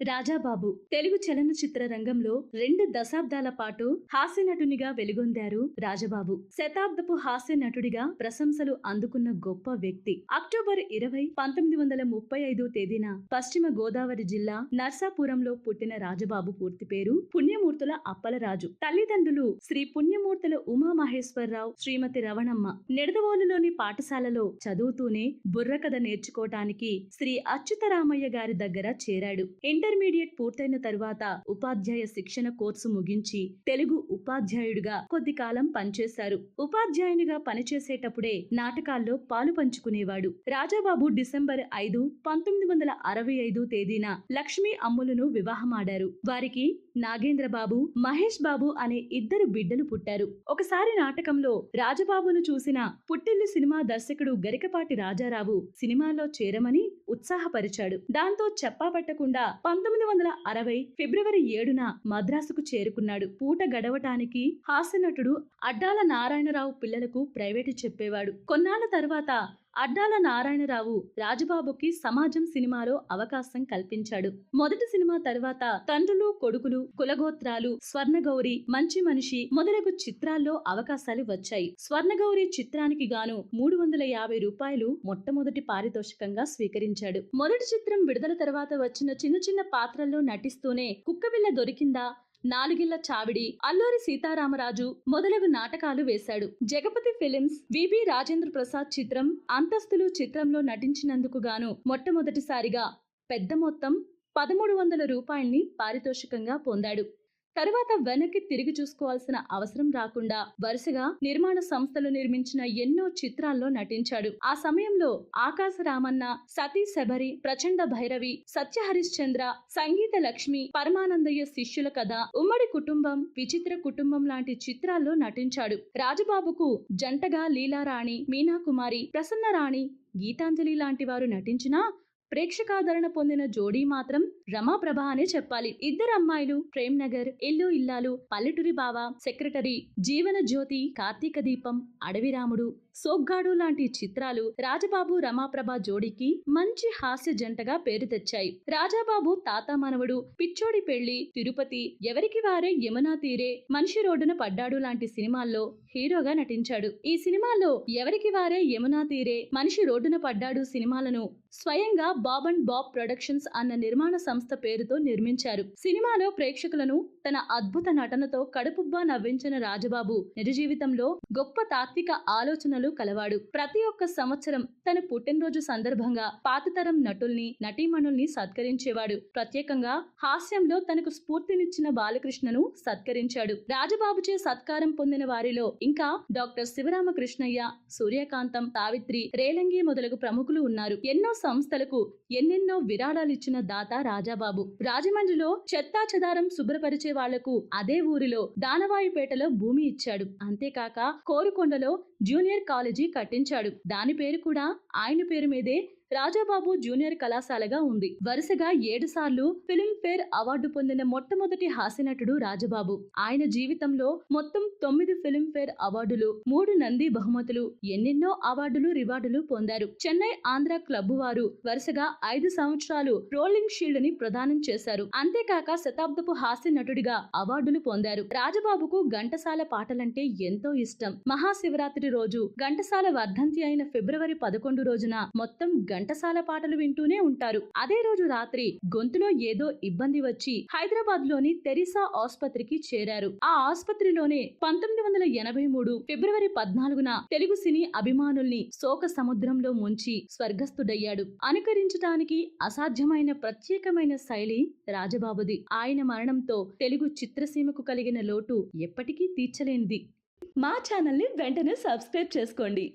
రాజాబాబు తెలుగు చలనచిత్ర రంగంలో రెండు దశాబ్దాల పాటు హాస్య నటునిగా వెలుగొందారు రాజబాబు. శతాబ్దపు హాస్య నటుడిగా ప్రశంసలు అందుకున్న గొప్ప వ్యక్తి. అక్టోబర్ ఇరవై పంతొమ్మిది వందల ముప్పై ఐదు తేదీన పశ్చిమ గోదావరి జిల్లా నర్సాపురంలో పుట్టిన రాజబాబు పూర్తి పేరు పుణ్యమూర్తుల అప్పలరాజు. తల్లిదండ్రులు శ్రీ పుణ్యమూర్తుల ఉమామహేశ్వరరావు శ్రీమతి రవణమ్మ. నిడదవోలులోని పాఠశాలలో చదువుతూనే బుర్రకథ నేర్చుకోవటానికి శ్రీ అచ్యుతరామయ్య గారి దగ్గర చేరాడు. ఇంటర్మీడియట్ పూర్తయిన తరువాత ఉపాధ్యాయ శిక్షణ కోర్సు ముగించి తెలుగు ఉపాధ్యాయుడిగా కొద్ది కాలం పనిచేశారు. ఉపాధ్యాయునిగా పనిచేసేటప్పుడే నాటకాల్లో పాలు పంచుకునేవాడు. రాజాబాబు డిసెంబర్ ఐదు పంతొమ్మిది వందల అరవై ఐదు తేదీన లక్ష్మీ అమ్ములను వివాహమాడారు. వారికి నాగేంద్ర బాబు మహేష్ బాబు అనే ఇద్దరు బిడ్డలు పుట్టారు. ఒకసారి నాటకంలో రాజబాబును చూసిన పుట్టిల్లు సినిమా దర్శకుడు గరికపాటి రాజారావు సినిమాలో చేరమని ఉత్సాహపరిచాడు. దాంతో చెప్పా పట్టకుండా పంతొమ్మిది వందల అరవై ఫిబ్రవరి ఏడున మద్రాసుకు చేరుకున్నాడు. పూట గడవటానికి హాస్యనటుడు అడ్డాల నారాయణరావు పిల్లలకు ప్రైవేటు చెప్పేవాడు. కొన్నాళ్ళ తర్వాత అడ్డాల నారాయణరావు రాజబాబుకి సమాజం సినిమాలో అవకాశం కల్పించాడు. మొదటి సినిమా తర్వాత తండ్రులు కొడుకులు కులగోత్రాలు స్వర్ణగౌరి మంచి మనిషి మొదలగు చిత్రాల్లో అవకాశాలు వచ్చాయి. స్వర్ణగౌరి చిత్రానికి గాను మూడు వందల యాభై రూపాయలు మొట్టమొదటి పారితోషికంగా స్వీకరించాడు. మొదటి చిత్రం విడుదల తర్వాత వచ్చిన చిన్న చిన్న పాత్రల్లో నటిస్తూనే కుక్కబిల్ల దొరికిందా? నాలుగిళ్ళ చావిడి అల్లూరి సీతారామరాజు మొదలగు నాటకాలు వేశాడు. జగపతి ఫిలిమ్స్ విబి రాజేంద్ర ప్రసాద్ చిత్రం అంతస్తులు చిత్రంలో నటించినందుకు గాను మొట్టమొదటిసారిగా పెద్ద మొత్తం పదమూడు వందల రూపాయల్ని పారితోషికంగా పొందాడు. తరువాత వెనక్కి తిరిగి చూసుకోవాల్సిన అవసరం రాకుండా వరుసగా నిర్మాణ సంస్థలు నిర్మించిన ఎన్నో చిత్రాల్లో నటించాడు. ఆ సమయంలో ఆకాశ రామన్న సతీ శబరి ప్రచండ భైరవి సత్య హరిశ్చంద్ర సంగీత లక్ష్మి పరమానందయ్య శిష్యుల కథ ఉమ్మడి కుటుంబం విచిత్ర కుటుంబం లాంటి చిత్రాల్లో నటించాడు. రాజబాబుకు జంటగా లీలారాణి మీనాకుమారి ప్రసన్నరాణి గీతాంజలి లాంటి వారు నటించినా ప్రేక్షకాదరణ పొందిన జోడీ మాత్రం రమాప్రభ అనే చెప్పాలి. ఇద్దరు అమ్మాయిలు ప్రేమ్ నగర్ ఇల్లు ఇల్లాలు పల్లెటూరి బావ సెక్రటరీ జీవన జ్యోతి కార్తీక దీపం అడవిరాముడు సోగ్గాడు లాంటి చిత్రాలు రాజబాబు రమాప్రభ జోడీకి మంచి హాస్య జంటగా పేరు తెచ్చాయి. రాజాబాబు తాత మనవడు పిచ్చోడి పెళ్ళి తిరుపతి ఎవరికి వారే యమునా తీరే మనిషి రోడ్డున పడ్డాడు లాంటి సినిమాల్లో హీరోగా నటించాడు. ఈ సినిమాలో ఎవరికి వారే యమునా తీరే మనిషి రోడ్డున పడ్డాడు సినిమాలను స్వయంగా బాబ్ అండ్ బాబ్ ప్రొడక్షన్స్ అన్న నిర్మాణ సంస్థ పేరుతో నిర్మించారు. సినిమాలో ప్రేక్షకులను తన అద్భుత నటనతో కడుపుబ్బా నవ్వించిన రాజబాబు నిజ జీవితంలో గొప్ప తాత్విక ఆలోచనలు కలవాడు. ప్రతి ఒక్క సంవత్సరం తన పుట్టినరోజు సందర్భంగా పాతతరం నటుల్ని నటీమణుల్ని సత్కరించేవాడు. ప్రత్యేకంగా హాస్యంలో తనకు స్ఫూర్తినిచ్చిన బాలకృష్ణను సత్కరించాడు. రాజబాబుచే సత్కారం పొందిన వారిలో ఇంకా డాక్టర్ శివరామకృష్ణయ్య సూర్యకాంతం సావిత్రి రేలంగి మొదలగు ప్రముఖులు ఉన్నారు. ఎన్నో సంస్థలకు ఎన్నెన్నో విరాళాలిచ్చిన దాత రాజాబాబు. రాజమండ్రిలో చెత్తా చెదారం శుభ్రపరిచే వాళ్ళకు అదే ఊరిలో దానవాయుపేటలో భూమి ఇచ్చాడు. అంతేకాక కోరుకొండలో జూనియర్ కాలేజీ కట్టించాడు. దాని పేరు కూడా ఆయన పేరు మీదే రాజాబాబు జూనియర్ కళాశాలగా ఉంది. వరుసగా ఏడు సార్లు ఫిల్మ్ఫేర్ అవార్డు పొందిన మొట్టమొదటి హాస్యనటుడు రాజబాబు. ఆయన జీవితంలో మొత్తం తొమ్మిది ఫిల్మ్ఫేర్ అవార్డులు మూడు నంది బహుమతులు ఎన్నెన్నో అవార్డులు రివార్డులు పొందారు. చెన్నై ఆంధ్ర క్లబ్ వారు వరుసగా ఐదు సంవత్సరాలు రోలింగ్ షీల్డ్ని ప్రదానం చేశారు. అంతేకాక శతాబ్దపు హాస్య నటుడిగా అవార్డులు పొందారు. రాజబాబుకు ఘంటసాల పాటలంటే ఎంతో ఇష్టం. మహాశివరాత్రి రోజు ఘంటసాల వర్ధంతి అయిన ఫిబ్రవరి పదకొండు రోజున మొత్తం ఘంటసాల పాటలు వింటూనే ఉంటారు. అదే రోజు రాత్రి గొంతులో ఏదో ఇబ్బంది వచ్చి హైదరాబాద్లోని తెరిసా ఆసుపత్రికి చేరారు. ఆ ఆసుపత్రిలోనే పంతొమ్మిది వందల ఎనభై మూడు ఫిబ్రవరి పద్నాలుగున తెలుగు సినీ అభిమానుల్ని శోక సముద్రంలో ముంచి స్వర్గస్థుడయ్యాడు. అనుకరించడానికి అసాధ్యమైన ప్రత్యేకమైన శైలి రాజబాబుది. ఆయన మరణంతో తెలుగు చిత్రసీమకు కలిగిన లోటు ఎప్పటికీ తీర్చలేనిది. మా ఛానల్ని వెంటనే సబ్స్క్రైబ్ చేసుకోండి.